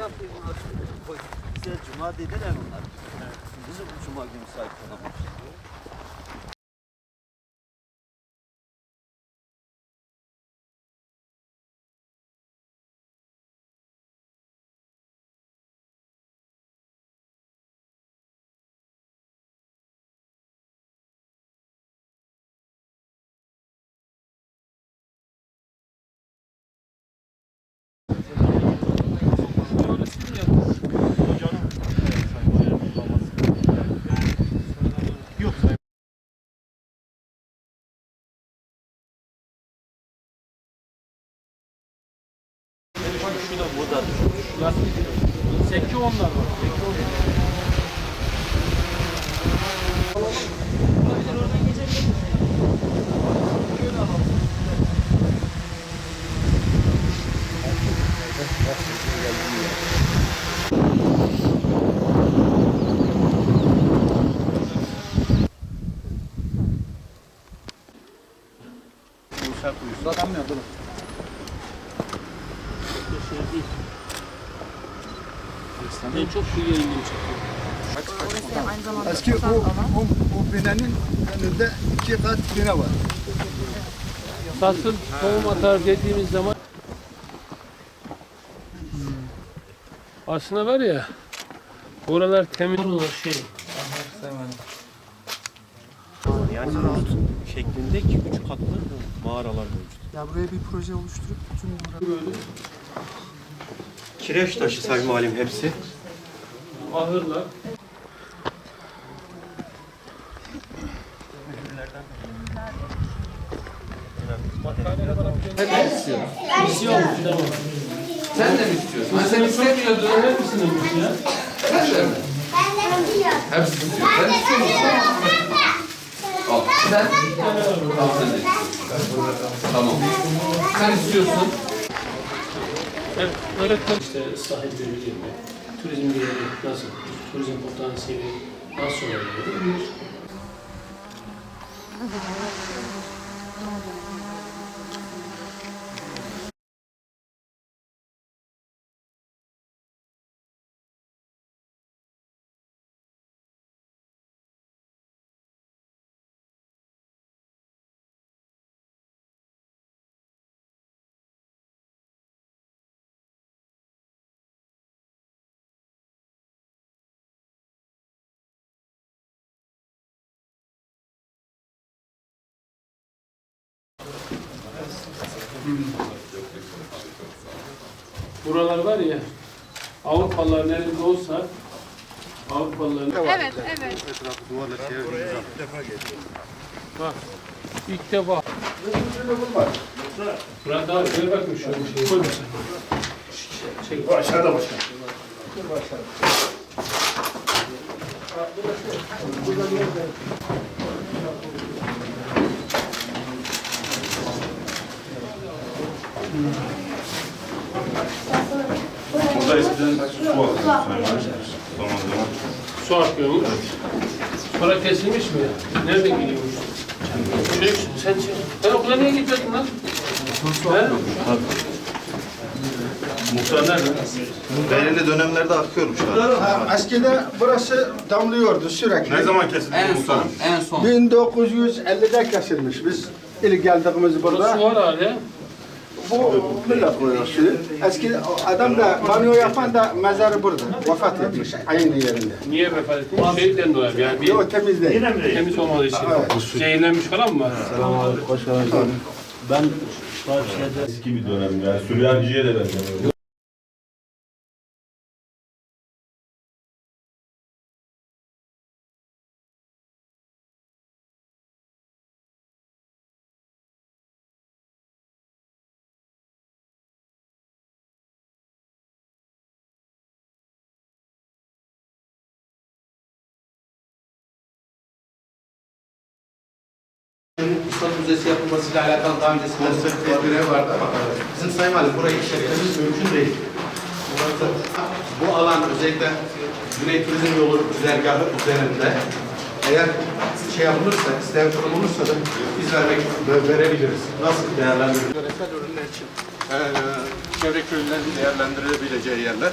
yapayım abi? Size cuma dediler onlar. Bizim bu cuma günü sahip olamayız. Sekke onlar var. En çok bu yayınım çekiyor. Aynı zamanda Eski o, kutsal alan. o, o binanın önünde iki kat bina var. Nasıl tohum atar dediğimiz zaman aslında var ya oralar temiz olur şey. Yani şeklinde iki üç katlı mağaralar mevcut. Ya buraya bir proje oluşturup bütün bunları Kireç taşı Sayın Valim hepsi. Ahırlar. Misyon tamam. Sen de mi istiyorsun? Ha, sen Sen istemiyorsun. çok döner misin bu ya? Sen de mi? Hepsini istiyor. Sen istiyor musun? Al. Sen? Tamam sen de istiyorsun. Tamam. Sen istiyorsun. Evet, öğretmen işte sahipleri gibi, turizm yeri nasıl, turizm potansiyeli nasıl olabilir Buralar var ya, Avrupalıların elinde olsa, Avrupalıların... Evet, evet. Bak, ilk defa. Murat abi, ver bakayım şöyle bir şey. Koy. Çek. Bu aşağıda başkan. Burada eskiden su akıyor. Zaman zaman. Su akıyormuş. Sonra kesilmiş mi ya? Nerede gidiyormuş? Çocuk sen sen okula niye gitmedin lan? Ben, Muhtar nerede? Belirli dönemlerde akıyormuş. Ha, eskiden burası damlıyordu sürekli. Ne zaman kesildi En son. muhtarım? En son. 1950'de kesilmiş. Biz ilk geldiğimiz su burada. var hala. Bu millet koyuyor suyu. Eski adam da banyo yapan da mezarı burada. Vefat etmiş aynı yerinde. Niye vefat etmiş? Şeyden dolayı yani bir Yok temiz değil. temiz olmadığı için. Zehirlenmiş falan mı? var? Ben Karşıya'da Eski bir dönem yani Süryanciye de benzemiyor. İslam Müzesi yapılmasıyla alakalı daha öncesinde tedbirleri vardı ama bizim Sayın Valim burayı işletmemiz mümkün değil. Bu alan özellikle Güney Turizm Yolu güzergahı üzerinde eğer şey yapılırsa, isteyen kurum olursa da biz vermek verebiliriz. Nasıl değerlendiririz? Yöresel ürünler için eee çevre köylülerin değerlendirilebileceği yerler.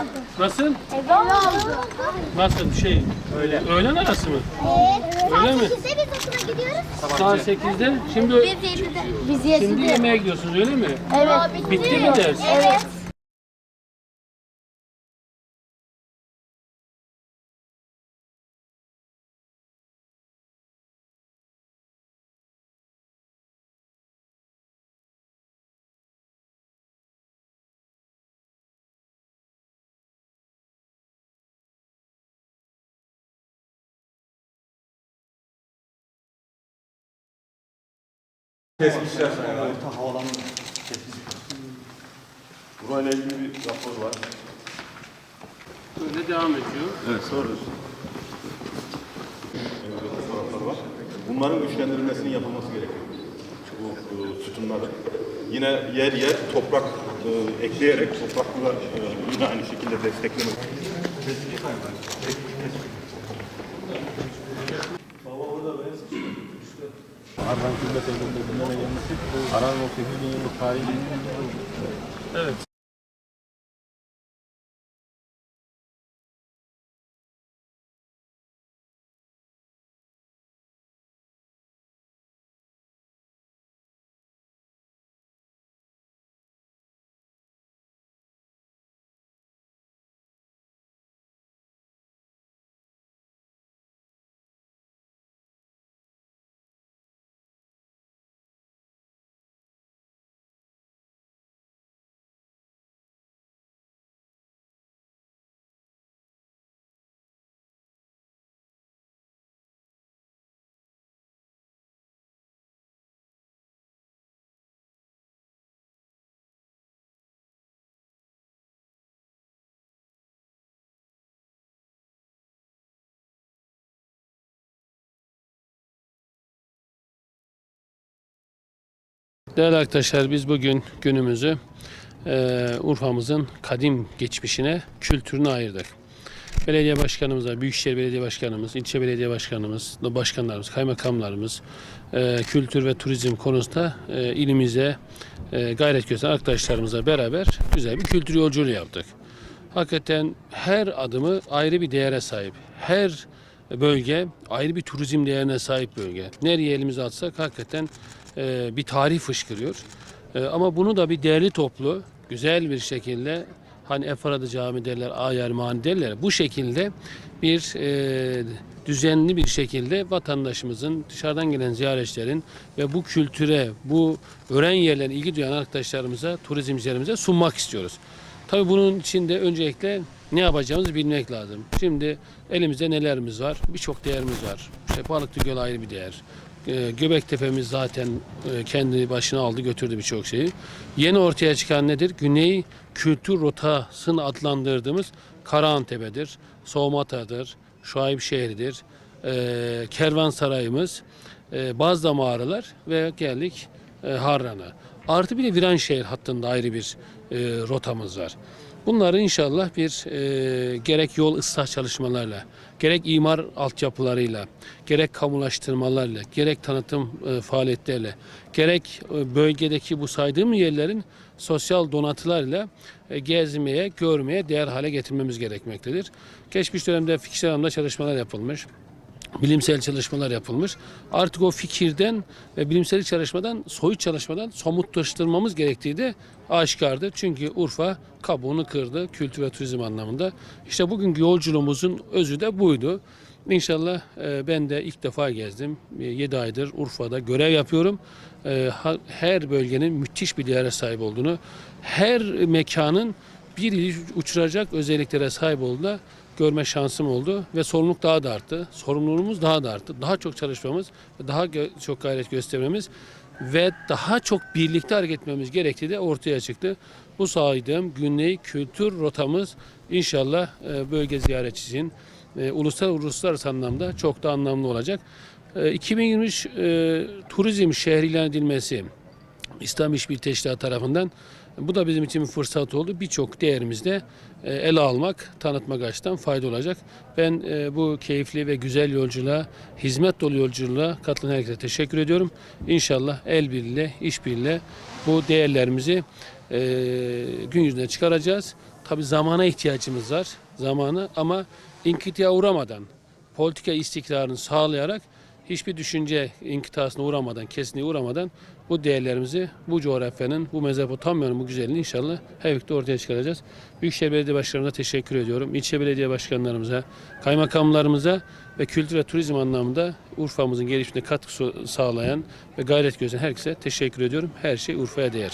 Oldu. Nasıl? Ev oldu. Nasıl şey? Öyle. Öğlen arası mı? Evet. Öyle mi? Biz okula gidiyoruz. Saat 8'de. Şimdi Biz 7'de. Biz şimdi yemeğe gidiyorsunuz öyle mi? Evet. Bitti mi ders? Evet. Orta havalanma Burayla ilgili bir rapor var. Böyle devam ediyor. Evet, fotoğraflar var. Bunların güçlendirilmesinin yapılması gerekiyor. Bu e, sütunların. Yine yer yer toprak e, ekleyerek toprakla e, yine aynı şekilde desteklemek. Ardahan Külliye Devleti'nde gündeme gelmesi Aranın 38 bin yıllık tarihi Evet. Değerli arkadaşlar biz bugün günümüzü eee, Urfa'mızın kadim geçmişine, kültürüne ayırdık. Belediye başkanımıza, Büyükşehir Belediye Başkanımız, ilçe belediye başkanımız, başkanlarımız, kaymakamlarımız eee, kültür ve turizm konusunda eee, ilimize eee, gayret gösteren arkadaşlarımızla beraber güzel bir kültür yolculuğu yaptık. Hakikaten her adımı ayrı bir değere sahip. Her bölge ayrı bir turizm değerine sahip bölge. Nereye elimizi atsak hakikaten e, bir tarih fışkırıyor. E, ama bunu da bir değerli toplu, güzel bir şekilde hani Efaradı Cami derler, Ayar Mani derler. Bu şekilde bir e, düzenli bir şekilde vatandaşımızın, dışarıdan gelen ziyaretçilerin ve bu kültüre, bu öğren yerlerine ilgi duyan arkadaşlarımıza, turizmcilerimize sunmak istiyoruz. Tabii bunun için de öncelikle ne yapacağımızı bilmek lazım. Şimdi elimizde nelerimiz var? Birçok değerimiz var. İşte Balıklı Göl ayrı bir değer. Ee, Göbektepe'miz zaten e, kendi başına aldı götürdü birçok şeyi. Yeni ortaya çıkan nedir? Güney kültür rotasını adlandırdığımız Karahantepe'dir, Soğumata'dır, Şuayb şehridir, e, Kervansarayımız, e, Bazda mağaralar ve geldik e, Harran'a. Artı bir de Viranşehir hattında ayrı bir e, rotamız var. Bunları inşallah bir e, gerek yol ıslah çalışmalarla, gerek imar altyapılarıyla, gerek kamulaştırmalarla, gerek tanıtım e, faaliyetleriyle, gerek e, bölgedeki bu saydığım yerlerin sosyal donatılarla e, gezmeye, görmeye değer hale getirmemiz gerekmektedir. Geçmiş dönemde fikir alanında çalışmalar yapılmış bilimsel çalışmalar yapılmış. Artık o fikirden ve bilimsel çalışmadan, soyut çalışmadan somutlaştırmamız gerektiği de aşikardı. Çünkü Urfa kabuğunu kırdı kültür ve turizm anlamında. İşte bugünkü yolculuğumuzun özü de buydu. İnşallah e, ben de ilk defa gezdim. 7 aydır Urfa'da görev yapıyorum. E, her bölgenin müthiş bir değere sahip olduğunu, her mekanın bir uçuracak özelliklere sahip olduğuna görme şansım oldu ve sorumluluk daha da arttı. Sorumluluğumuz daha da arttı. Daha çok çalışmamız daha gö- çok gayret göstermemiz ve daha çok birlikte hareket etmemiz gerektiği de ortaya çıktı. Bu saydığım günlük kültür rotamız inşallah e, bölge ziyaretçisinin e, ulusal uluslararası anlamda çok da anlamlı olacak. E, 2023 e, turizm şehri ilan edilmesi İslam İşbirliği Teşkilatı tarafından bu da bizim için bir fırsat oldu. Birçok değerimizde e, ele almak, tanıtmak açısından fayda olacak. Ben e, bu keyifli ve güzel yolculuğa, hizmet dolu yolculuğa katılan herkese teşekkür ediyorum. İnşallah el birliğiyle, iş birliğiyle bu değerlerimizi e, gün yüzüne çıkaracağız. Tabi zamana ihtiyacımız var, zamanı ama inkıtıya uğramadan, politika istikrarını sağlayarak hiçbir düşünce inkıtasına uğramadan, kesinliğe uğramadan bu değerlerimizi bu coğrafyanın, bu Mezopotamya'nın bu güzelliğini inşallah hep birlikte ortaya çıkaracağız. Büyükşehir Belediye Başkanımıza teşekkür ediyorum. İlçe belediye başkanlarımıza, kaymakamlarımıza ve kültür ve turizm anlamında Urfa'mızın gelişimine katkı sağlayan ve gayret gösteren herkese teşekkür ediyorum. Her şey Urfa'ya değer.